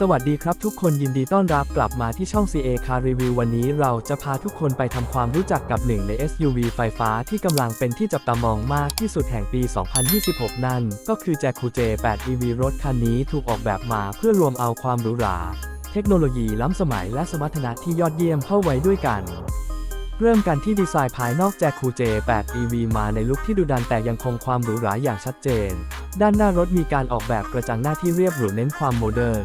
สวัสดีครับทุกคนยินดีต้อนรับกลับมาที่ช่อง CA Car Review วันนี้เราจะพาทุกคนไปทำความรู้จักกับหนึ่งใน SUV ไฟฟ้าที่กำลังเป็นที่จับตามองมากที่สุดแห่งปี 2026 นั่น ก็คือ Jacu J8 EV รถคันนี้ถูกออกแบบมาเพื่อรวมเอาความหรูหรา เทคโนโลยีล้ำสมัยและสมรรถนะที่ยอดเยี่ยมเข้าไว้ด้วยกันเริ่มกันที่ดีไซน์ภายนอก Jacu J8 EV มาในลุคที่ดุดันแต่ยังคงความหรูหราอย่างชัดเจน ด้านหน้ารถมีการออกแบบกระจังหน้าที่เรียบหรูเน้นความโมเดิร์น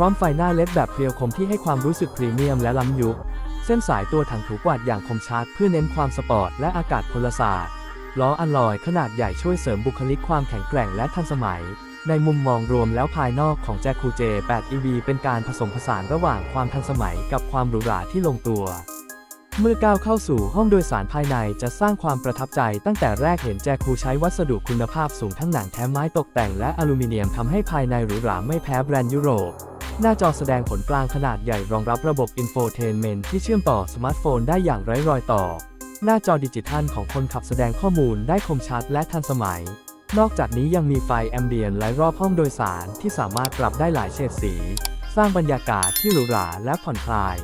ร้อมไฟหน้าเล็ดแบบเพรียวคมที่ให้ความรู้สึกพรีเมียมและล้ำยุค เส้นสายตัวถังถูกวาดอย่างคมชัดเพื่อเน้นความสปอร์ตและอากาศพลศาสตร์ ล้ออัลลอยขนาดใหญ่ช่วยเสริมบุคลิกความแข็งแกร่งและทันสมัย ในมุมมองรวมแล้วภายนอกของ j a c u J 8 EV เป็นการผสมผสานระหว่างความทันสมัยกับความหรูหราที่ลงตัวเมื่อก้าวเข้าสู่ห้องโดยสารภายในจะสร้างความประทับใจตั้งแต่แรกเห็นแจคูใช้วัสดุคุณภาพสูงทั้งหนังแท้ไม้ตกแต่งและอลูมิเนียมทำให้ภายในหรูหราไม่แพ้แบรนด์ยุโรป หน้าจอแสดงผลกลางขนาดใหญ่รองรับระบบอินโฟเทนเมนที่เชื่อมต่อสมาร์ทโฟนได้อย่างไร้รอยต่อ หน้าจอดิจิทัลของคนขับแสดงข้อมูลได้คมชัดและทันสมัย นอกจากนี้ยังมีไฟแอมเบียนไลท์รอบห้องโดยสารที่สามารถปรับได้หลายเฉดสี สร้างบรรยากาศที่หรูหราและผ่อนคลาย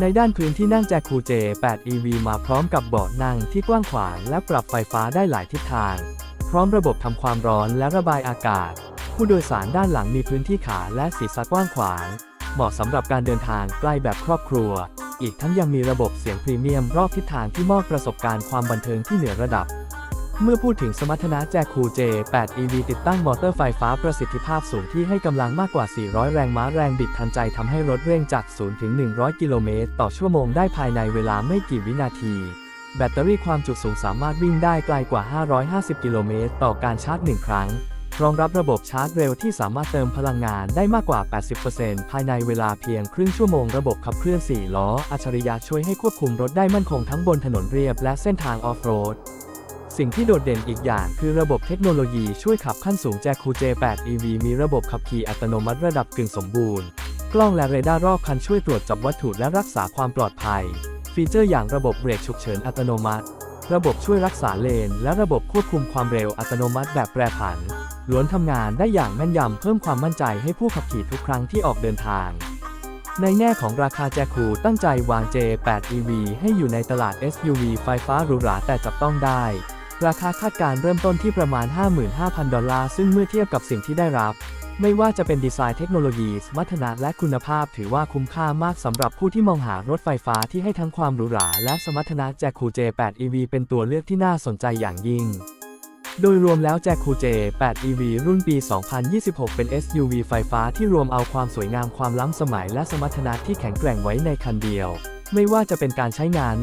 ในด้านพื้นที่นั่งแจคูเจ 8 EV มาพร้อมกับเบาะนั่งที่กว้างขวางและปรับไฟฟ้าได้หลายทิศทาง พร้อมระบบทำความร้อนและระบายอากาศ ผู้โดยสารด้านหลังมีพื้นที่ขาและศีรษะกว้างขวาง เหมาะสำหรับการเดินทางใกล้แบบครอบครัว อีกทั้งยังมีระบบเสียงพรีเมียมรอบทิศทางที่มอบประสบการณ์ความบันเทิงที่เหนือระดับ เมื่อพูดถึงสมรรถนะแจคูเจ8 EV ติดตั้งมอเตอร์ไฟฟ้าประสิทธิภาพสูงที่ให้กำลังมากกว่า 400 แรงม้าแรงบิดทันใจทำให้รถเร่งจาก 0 ถึง 100 กิโลเมตรต่อชั่วโมงได้ภายในเวลาไม่กี่วินาทีแบตเตอรี่ความจุสูงสามารถวิ่งได้ไกลกว่า 550 กิโลเมตร ต่อการชาร์จ 1 ครั้ง รองรับระบบชาร์จเร็วที่สามารถเติมพลังงานได้มากกว่า 80%ภายในเวลาเพียงครึ่งชั่วโมงระบบขับเคลื่อน 4 ล้อ อัจฉริยะช่วยให้ควบคุมรถได้มั่นคงทั้งบนถนนเรียบและเส้นทางออฟโรด สิ่งที่โดดเด่นอีกอย่างคือระบบเทคโนโลยีช่วยขับขั้นสูงแจคู J8 EV มีระบบขับขี่อัตโนมัติระดับกึ่งสมบูรณ์ กล้องและเรดาร์รอบคันช่วยตรวจจับวัตถุและรักษาความปลอดภัย ฟีเจอร์อย่างระบบเบรกฉุกเฉินอัตโนมัติ ระบบช่วยรักษาเลน และระบบควบคุมความเร็วอัตโนมัติแบบแปรผัน ล้วนทำงานได้อย่างแม่นยำเพิ่มความมั่นใจให้ผู้ขับขี่ทุกครั้งที่ออกเดินทาง ในแง่ของราคาแจคูตั้งใจวาง J8 EV ให้อยู่ในตลาด SUV ไฟฟ้าหรูหราแต่จับต้องได้ ราคาคาดการเริ่มต้นที่ประมาณ 55,000 ดอลลาร์ซึ่งเมื่อเทียบกับสิ่งที่ได้รับ ไม่ว่าจะเป็นดีไซน์เทคโนโลยีสมรรถนะและคุณภาพถือว่าคุ้มค่ามากสำหรับผู้ที่มองหารถไฟฟ้าที่ให้ทั้งความหรูหราและสมรรถนะแจคู J8 EV เป็นตัวเลือกที่น่าสนใจอย่างยิ่ง โดยรวมแล้วแจ็คคูเจ 8eV รุ่นปี 2026 เป็น SUV ไฟฟ้าที่รวมเอาความสวยงามความล้ำสมัยและสมรรถนะที่แข็งแกร่งไว้ในคันเดียว ไม่ว่าจะเป็นการใช้งานใน